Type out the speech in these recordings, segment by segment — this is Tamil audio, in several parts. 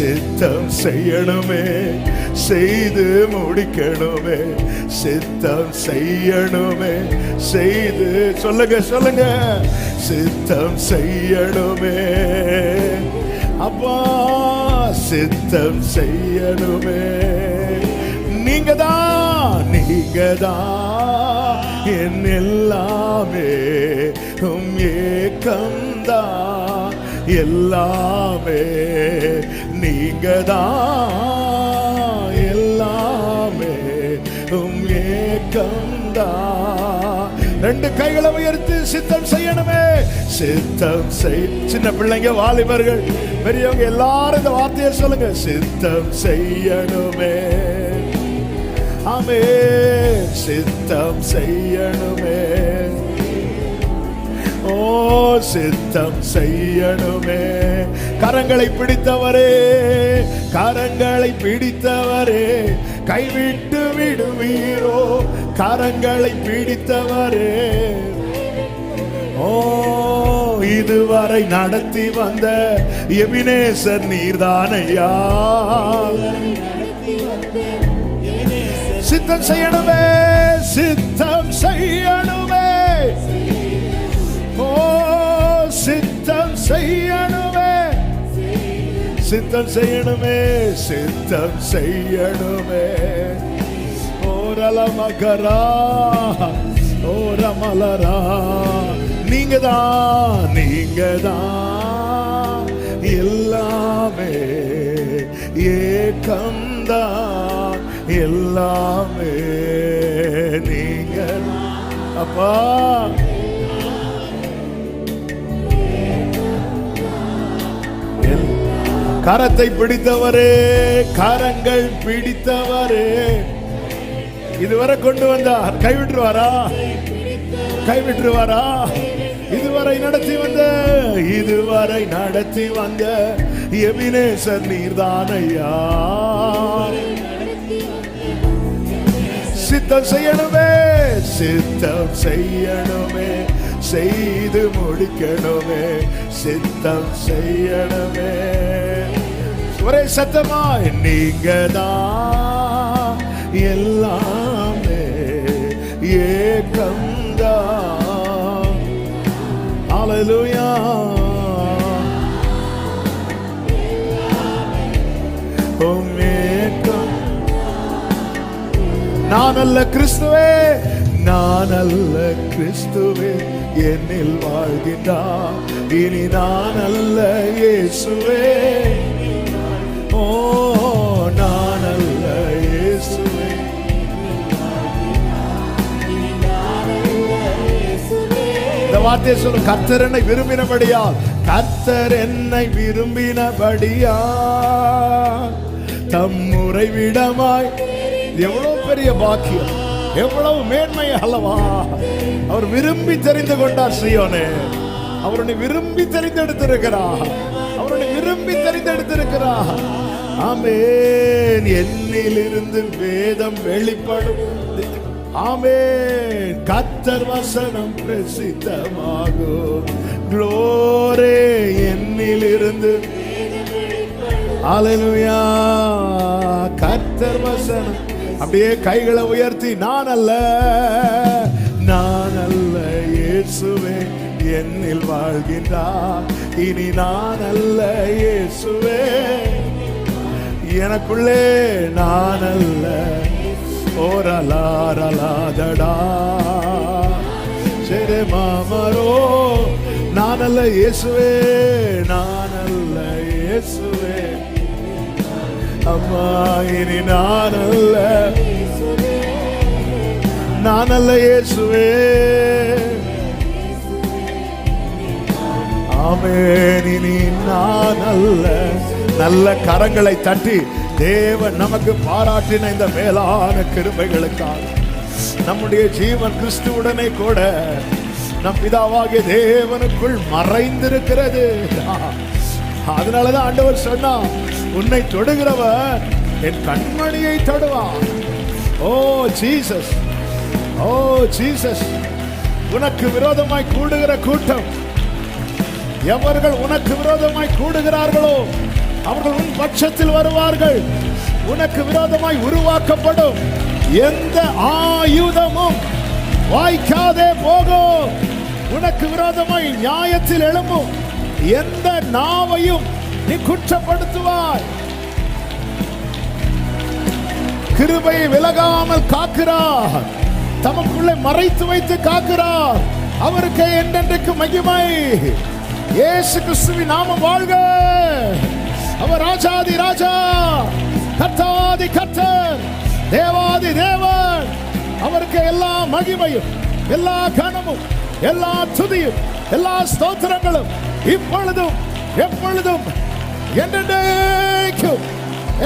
சித்தம் செய்யணுமே செய்து முடிக்கணுமே சித்தம் செய்யணுமே செய்து சொல்லுங்க சொல்லுங்க. சித்தம் செய்யணுமே. அப்பா சித்தம் செய்யணுமே. நீங்க தான் நீங்க தான் என் எல்லாமே உம் ஏக்கம்தான் எல்லாமே நீங்க தான் எல்லாமே உம் ஏக்கம்தான் ரெண்டு கைகளை உயர்த்தி சித்தம் செய்யணுமே. சித்தம் செய். சின்ன பிள்ளைங்க வாலிபர்கள் பெரியவங்க எல்லாரும் இந்த வார்த்தையை சொல்லுங்க. சித்தம் செய்யணுமே. ஆமே சித்தம் செய்யணுமே. ஓ சித்தம் செய்யணுமே. கரங்களை பிடித்தவரே கரங்களை பிடித்தவரே கைவிட்டு விடுவீரோ கரங்களை பிடித்தவரே. ஓ இதுவரை நடத்தி வந்த எபினேசர் நீர்தானையா? சித்தம் செய்யணுமே சித்தம் செய்யணுமே. ஓ சித்தம் செய்ய சித்தம் செய்யணுமே சித்தம் செய்யணுமே. ஓரல மகரா ஓரமலரா. நீங்க தான் நீங்க தான் எல்லாமே ஏக்கம்தான் எல்லாமே நீங்க. அப்பா. கரத்தை பிடித்தவரே கரங்கள் பிடித்தவரே. இதுவரை கொண்டு வந்தார் கைவிட்டுருவாரா? கைவிட்டுருவாரா? இதுவரை நடத்தி வந்த இதுவரை நடத்தி வந்த எபினேசர் நீர்தானையா? சித்தம் செய்யணுமே சித்தம் செய்யணுமே செய்து முடிக்கணுமே சித்தம் செய்யணுமே. ஒரே சத்தமாய் நீங்க தான் எல்லாமே ஏக்கம்தான் அலலுயா நான் அல்ல கிறிஸ்துவே நான் அல்ல கிறிஸ்துவே என்னில் வாழ்கின்றார் இனி நான் அல்ல இயேசுவே. வார்த்தையை சொல்லும் கர்த்தர் என்னை விரும்பினபடியா கர்த்தர் என்னை விரும்பினபடியா தம் உறைவிடமாய் எவ்வளவு பெரிய பாக்கியம் எவ்வளவு மேன்மை அல்லவா? அவர் விரும்பி தெரிந்து கொண்டார் ஸ்ரீயோனே அவருடைய விரும்பி தெரிந்தெடுத்திருக்கிறார். அவருடைய விரும்பி தெரிந்தெடுத்திருக்கிறார். ஆமென். என்னிலிருந்து வேதம் வெளிப்படும். ஆமேன். கத்தர் வசனம் பிரசித்தமாகும் க்ளோரே என்னிலிருந்து. அலனுயா கத்தர் வசனம். அப்படியே கைகளை உயர்த்தி நான் அல்ல நான் அல்ல இயேசுவே என்னில் வாழ்கின்றார். இனி நான் அல்ல இயேசுவே எனக்குள்ளே நான் அல்ல ஓரலாரலாதடா. சரி மாமரோ நான் இயேசுவே நானல்ல இயேசுவே. அம்மா இனி நான் அல்ல இயேசுவே. ஆமென் இனி நான் அல்ல நல்ல கரங்களை தட்டி தேவன் நமக்கு பாராட்டின இந்த மேலான கிருபைகளுக்காக நம்முடைய ஜீவன் கிறிஸ்துவுடனே கூட நம் பிதாவாகிய தேவனுக்குள் மறைந்திருக்கிறது. அதனாலதான் ஆண்டவர் சொன்னா உன்னை தொடுகிறவர் என் கண்மணியை தொடுவான் ஓ ஜீசஸ். ஓ ஜீசஸ். உனக்கு விரோதமாய் கூடுகிற கூட்டம். எவர்கள் உனக்கு விரோதமாய் கூடுகிறார்களோ அவர்கள் உன் பட்சத்தில் வருவார்கள். உனக்கு விரோதமாய் உருவாக்கப்படும் எந்த ஆயுதமும் வாய்க்காதே போகும். உனக்கு விரோதமாய் நியாயத்தில் எழும்பும் எந்த நாவையும் நீ குற்றப்படுத்துவாய். கிருபையை விலகாமல் காக்கிறார். தமக்குள்ளே மறைத்து வைத்து காக்கிறார். அவருக்கு என்றென்றைக்கு மகிமை. இயேசு கிறிஸ்துவின் நாமம் வாழ்க. அவர் ராஜாதி ராஜா கர்த்தாதி கர்த்தர் தேவாதி தேவன் அவருக்கு எல்லா மகிமையும் எல்லா கனமும் எல்லா துதியும் எல்லா ஸ்தோத்திரங்களும் இப்பொழுதும் எப்பொழுதும் என்றென்றைக்கும்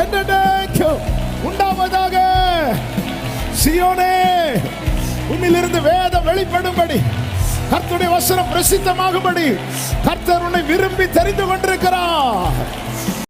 என்றென்றைக்கும் உண்டாவதாக. சியோனே உன்னிலிருந்து வேதம் வெளிப்படும்படி கர்த்தருடைய வசனம் பிரசித்தமாகும்படி கர்த்தர் உன்னை விரும்பி தெரிந்து கொண்டிருக்கிறார்.